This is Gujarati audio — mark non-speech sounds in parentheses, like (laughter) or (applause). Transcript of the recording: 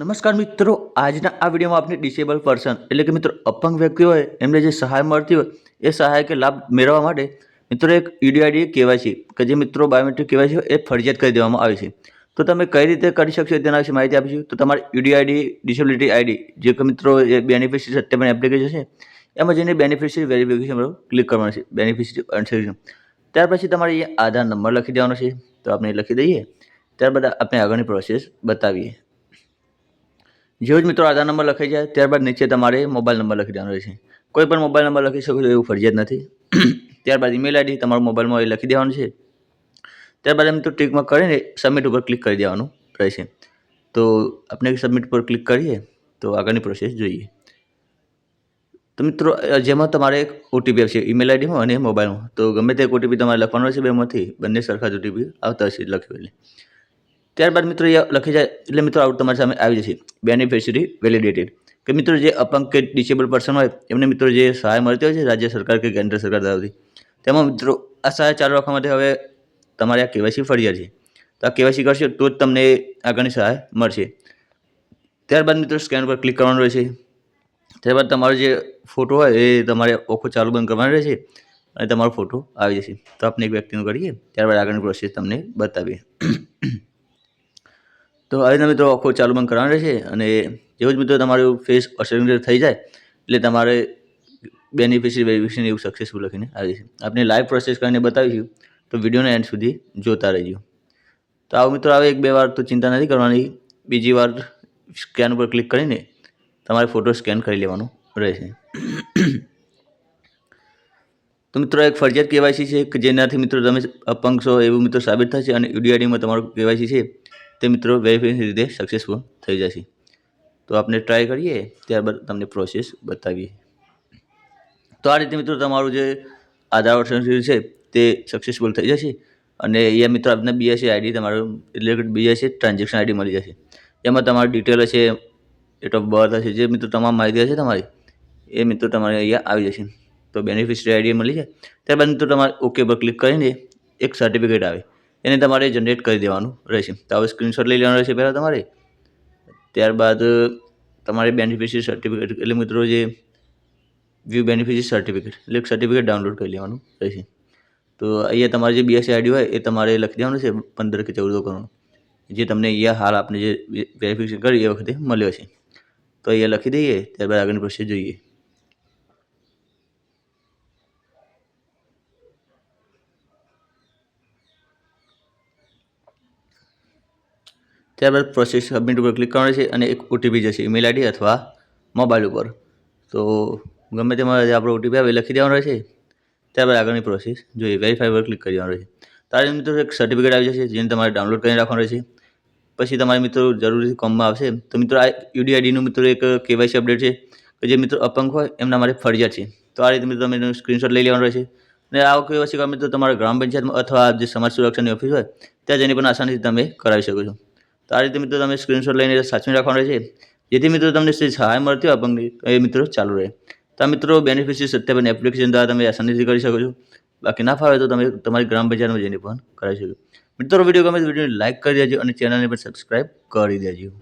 નમસ્કાર મિત્રો, આજના આ વિડીયોમાં આપણે ડિસેબલ પર્સન એટલે કે મિત્રો અપંગ વ્યક્તિ હોય, એમને જે સહાય મળતી હોય, એ સહાય કે લાભ મેળવવા માટે મિત્રો એક ઈડીઆઈડી કેવાયસી કે જે મિત્રો બાયોમેટ્રિક કેવાયસી હોય એ ફરજિયાત કરી દેવામાં આવી છે. તો તમે કઈ રીતે કરી શકશો તેના વિશે માહિતી આપીશું. તો તમારી ઈડીઆઈડી ડિસેબિલિટી આઈડી, જે કે મિત્રો એ બેનિફિશરી સત્યાપન એપ્લિકેશન છે, એમાં જઈને બેનિફિશરી વેરિફિકેશન ક્લિક કરવાનું છે બેનિફિશરી અનસેશન ત્યાર પછી તમારે અહીંયા આધાર નંબર લખી દેવાનો છે, તો આપણે લખી દઈએ. ત્યારબાદ આપણે આગળની પ્રોસેસ બતાવીએ. જેવો જ મિત્રો આધાર નંબર લખાઈ જાય, ત્યારબાદ નીચે તમારે મોબાઈલ નંબર લખી દેવાનો રહેશે. કોઈ પણ મોબાઈલ નંબર લખી શકો છો, એવું ફરજિયાત નથી. (clears throat) ત્યારબાદ ઈમેલ આઈડી તમારા મોબાઈલમાં એ લખી દેવાનું છે. ત્યારબાદ એમ તો ટીકમાં કરીને સબમિટ ઉપર ક્લિક કરી દેવાનું રહેશે. તો આપણે સબમિટ પર ક્લિક કરીએ, તો આગળની પ્રોસેસ જોઈએ. તો મિત્રો જેમાં તમારે એક ઓટીપી આવશે ઈમેલ આઈડીમાં અને મોબાઈલમાં તો ગમે તે ઓટીપી તમારે લખવાનો રહેશે, બેમાંથી બંને સરખા જ ઓટીપી આવતા હશે લખ્યું એટલે ત્યારબાદ મિત્રો એ લખી જાય, એટલે મિત્રો આવું તમારી સામે આવી જશે. બેનિફિશરી વેલિડેટેડ કે મિત્રો જે અપંગ કે ડિસેબલ પર્સન હોય, એમને મિત્રો જે સહાય મળતી હોય છે, રાજ્ય સરકાર કે કેન્દ્ર સરકાર તરફથી, તેમાં મિત્રો આ સહાય ચાલુ રાખવા માટે હવે તમારે આ કેવાયસી ફરજિયાત છે. તો આ કેવાયસી કરશો તો જ તમને આગળની સહાય મળશે. ત્યારબાદ મિત્રો સ્કેન પર ક્લિક કરવાનું રહેશે. ત્યારબાદ તમારો જે ફોટો હોય, એ તમારે ઓખો ચાલુ બંધ કરવાનો રહેશે અને તમારો ફોટો આવી જશે. તો આપણે એક વ્યક્તિનું કરીએ, ત્યારબાદ આગળની પ્રોસેસ તમને બતાવીએ. તો આવી રીતે મિત્રો, આખો ચાલુ બંધ કરવાનો રહેશે અને જેવું જ મિત્રો તમારું ફેસ અસર થઈ જાય, એટલે તમારે બેનિફિશિયરી વેરિફિકેશન એવું સક્સેસફુલ લખીને આવી છે આપણે લાઈવ પ્રોસેસ કરીને બતાવીશું, તો વિડીયોને એન્ડ સુધી જોતા રહેજો. તો આવું મિત્રો આવે એક બે વાર તો ચિંતા નથી કરવાની. બીજી વાર સ્કેન ઉપર ક્લિક કરીને તમારે ફોટો સ્કેન કરી લેવાનો રહેશે. તો મિત્રો, એક ફરજિયાત કેવાયસી છે કે જેનાથી મિત્રો તમે અપંગ છો એવું મિત્રો સાબિત થશે અને યુડીઆઈડીમાં તમારું કેવાયસી છે તે મિત્રો વેરિફિકેશન રીતે સક્સેસફુલ થઈ જશે તો આપણે ટ્રાય કરીએ, ત્યારબાદ તમને પ્રોસેસ બતાવીએ. તો આ રીતે મિત્રો તમારું જે આધાર વર્ષન છે તે સક્સેસફુલ થઈ જશે. અને અહીંયા મિત્રો આપને બીએસસી આઈડી તમારું એટલે કે બીએસસી ટ્રાન્ઝેક્શન આઈડી મળી જશે. એમાં તમારી ડિટેલ હશે ડેટ ઓફ બર્થ હશે, જે મિત્રો તમામ માહિતી હશે તમારી, એ મિત્રો તમારે અહીંયા આવી જશે. તો બેનિફિશરી આઈડી મળી જાય. ત્યારબાદ મિત્રો તમારે ઓકે પર ક્લિક કરીને એક સર્ટિફિકેટ આવે. એને તમારે જનરેટ કરી દેવાનું રહેશે. તો હવે સ્ક્રીનશોટ લઈ લેવાનો રહેશે પહેલાં તમારે. ત્યારબાદ તમારે બેનિફિશિયરી સર્ટિફિકેટ એટલે મિત્રો જે વ્યૂ બેનિફિશિયરી સર્ટિફિકેટ એટલે સર્ટિફિકેટ ડાઉનલોડ કરી લેવાનું રહેશે. તો અહીંયા તમારે જે બીએસસી આઈડી હોય એ તમારે લખી દેવાનું છે પંદર કે ચૌદ કરોડ જે તમને અહીંયા હાલ આપણે જે વેરિફિકેશન કરી એ વખતે મળ્યો છે. તો અહીંયા લખી દઈએ, ત્યારબાદ આગળની પ્રોસેસ જોઈએ. ત્યારબાદ પ્રોસેસ સબમિટ ઉપર ક્લિક કરવાનું છે અને એક ઓટીપી જશે ઈમેલ આઈડી અથવા મોબાઈલ ઉપર. તો ગમે તેમાં જે આપણો ઓટીપી આવે લખી દેવાનો રહેશે. ત્યારબાદ આગળની પ્રોસેસ જોઈએ વેરીફાઈ પર ક્લિક કરી દેવાનું રહેશે. તારે મિત્રો એક સર્ટિફિકેટ આવી જશે જેને તમારે ડાઉનલોડ કરીને રાખવાનું રહેશે. પછી તમારે મિત્રો જરૂરી કોમમાં આવશે. તો મિત્રો આ યુડીઆઈડીનું મિત્રો એક કેવાયસી અપડેટ છે કે જે મિત્રો અપંગ હોય એમના માટે ફરજિયાત છે. તો આ રીતે મિત્રો તમે સ્ક્રીનશોટ લઈ લેવાનો રહેશે. અને આ કેવાયસી કામ મિત્રો તમારા ગ્રામ પંચાયતમાં અથવા જે સમાજ સુરક્ષાની ઓફિસ હોય, ત્યાં જઈને પણ આસાનીથી તમે કરાવી શકો છો. તો આ રીતે મિત્રો તમે સ્ક્રીનશોટ લઈને સાચવી રાખવાનું રહેશે. જેથી મિત્રો તમને જે સહાય મળતી હોય અપંગની એ મિત્રો ચાલુ રહે. તો મિત્રો બેનિફિશરી સત્યાપન એપ્લિકેશન દ્વારા તમે આસાનીથી કરી શકો છો. બાકી ના ફાવે તો તમે તમારી ગ્રામ બજારમાં જઈને પણ કરાવી શકો મિત્રો વીડિયો ગમે તો વિડીયોને લાઇક કરી દેજો અને ચેનલને પણ સબસ્ક્રાઈબ કરી દેજો.